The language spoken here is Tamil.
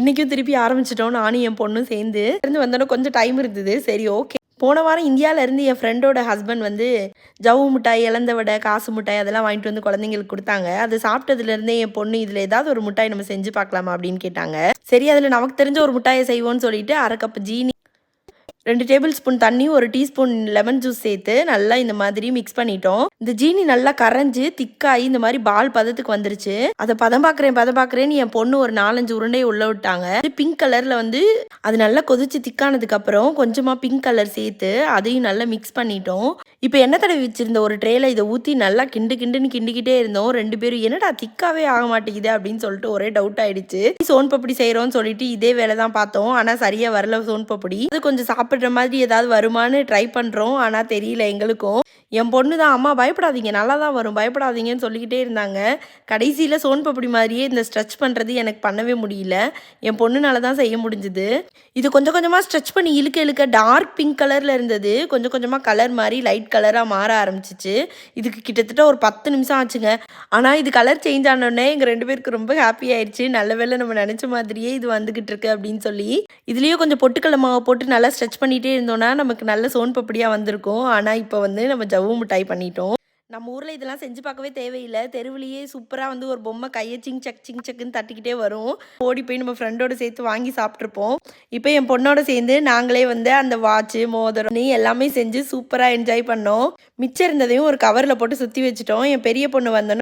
இன்றைக்கும் திருப்பி ஆரம்பிச்சிட்டோம் நானும் என் பொண்ணும் சேர்ந்து. இருந்து வந்தோடனே கொஞ்சம் டைம் இருந்தது. சரி ஓகே போன வாரம் இந்தியாவிலேருந்து என் ஃப்ரெண்டோட ஹஸ்பண்ட் வந்து ஜவ்வு மிட்டாய் இழந்த வடை காசு மிட்டாய் அதெல்லாம் வாங்கிட்டு வந்து குழந்தைங்களுக்கு கொடுத்தாங்க. அது சாப்பிட்டதுலேருந்தே என் பொண்ணு இதில் ஏதாவது ஒரு மிட்டாய் நம்ம செஞ்சு பார்க்கலாமா அப்படின்னு கேட்டாங்க. சரி அதில் நமக்கு தெரிஞ்ச ஒரு மிட்டாயை செய்வோம்னு சொல்லிட்டு அரை கப் ஜீனி ரெண்டு டேபிள் ஸ்பூன் தண்ணி ஒரு டீஸ்பூன் லெமன் ஜூஸ் சேர்த்து நல்லா இந்த மாதிரி மிக்ஸ் பண்ணிட்டோம். இந்த ஜீனி நல்லா கரைஞ்சு திக்காகி இந்த மாதிரி பால் பதத்துக்கு வந்துருச்சு. அதை பதம் பார்க்குறேன் பதம் பார்க்குறேன்னு என் பொண்ணு ஒரு நாலஞ்சு உருண்டையை உள்ள விட்டாங்க. பிங்க் கலரில் வந்து அது நல்லா கொதிச்சு திக்கானதுக்கு அப்புறம் கொஞ்சமாக பிங்க் கலர் சேர்த்து அதையும் நல்லா மிக்ஸ் பண்ணிட்டோம். இப்போ எண்ணெய் தடவி வச்சிருந்த ஒரு ட்ரேல இதை ஊற்றி நல்லா கிண்டு கிண்டுன்னு கிண்டிக்கிட்டே இருந்தோம். ரெண்டு பேரும் என்னடா திக்காவே ஆக மாட்டேங்குது அப்படின்னு சொல்லிட்டு ஒரே டவுட் ஆயிடுச்சு. சோன் பப்படி செய்கிறோம்னு சொல்லிட்டு இதே வேலை தான் பார்த்தோம். ஆனால் சரியாக வரல சோன் பப்படி அது கொஞ்சம் சாப்பிட்ற மாதிரி ஏதாவது வருமான்னு ட்ரை பண்ணுறோம் ஆனால் தெரியல எங்களுக்கும். என் பொண்ணு தான் அம்மா பயப்படாதீங்க நல்லா தான் வரும் பயப்படாதீங்கன்னு சொல்லிக்கிட்டே இருந்தாங்க. கடைசியில் சோன் பப்படி மாதிரியே இந்த ஸ்ட்ரெச் பண்ணுறது எனக்கு பண்ணவே முடியல. என் பொண்ணுனால தான் செய்ய முடிஞ்சுது. இது கொஞ்சம் கொஞ்சமாக ஸ்ட்ரெச் பண்ணி இழுக்க இழுக்க டார்க் பிங்க் கலரில் இருந்தது. கொஞ்சம் கொஞ்சமாக கலர் மாதிரி லைட் கலராக மாற ஆரம்பிச்சிச்சு. இதுக்கு கிட்டத்தட்ட ஒரு பத்து நிமிஷம் ஆச்சுங்க. ஆனால் இது கலர் சேஞ்ச் ஆனோடனே எங்கள் ரெண்டு பேருக்கு ரொம்ப ஹாப்பி ஆயிடுச்சு நல்ல வேலை நம்ம நினச்ச மாதிரியே இது வந்துக்கிட்டு இருக்கு அப்படின்னு சொல்லி. இதுலேயும் கொஞ்சம் பொட்டுக்கடலை மாவை போட்டு நல்லா ஸ்ட்ரெச் பண்ணிகிட்டே இருந்தோன்னா நமக்கு நல்ல சோன் பப்படியாக வந்திருக்கும். ஆனால் இப்போ வந்து நம்ம ஜவ்வு மிட்டாய் பண்ணிட்டோம். நம்ம ஊரில் இதெல்லாம் செஞ்சு பார்க்கவே தேவையில்லை. தெருவிலேயே சூப்பராக வந்து ஒரு பொம்மை கையை சிங் சக் சிங் சக்குன்னு தட்டிக்கிட்டே வரும். ஓடி போய் நம்ம ஃப்ரெண்டோட சேர்த்து வாங்கி சாப்பிட்ருப்போம் இப்போ என் பொண்ணோட சேர்ந்து நாங்களே வந்து அந்த வாட்சு மோதிரம் நீ எல்லாமே செஞ்சு சூப்பராக என்ஜாய் பண்ணோம். மிச்சம் இருந்ததையும் ஒரு கவரில் போட்டு சுற்றி வச்சுட்டோம். என் பெரிய பொண்ணு வந்தோன்னு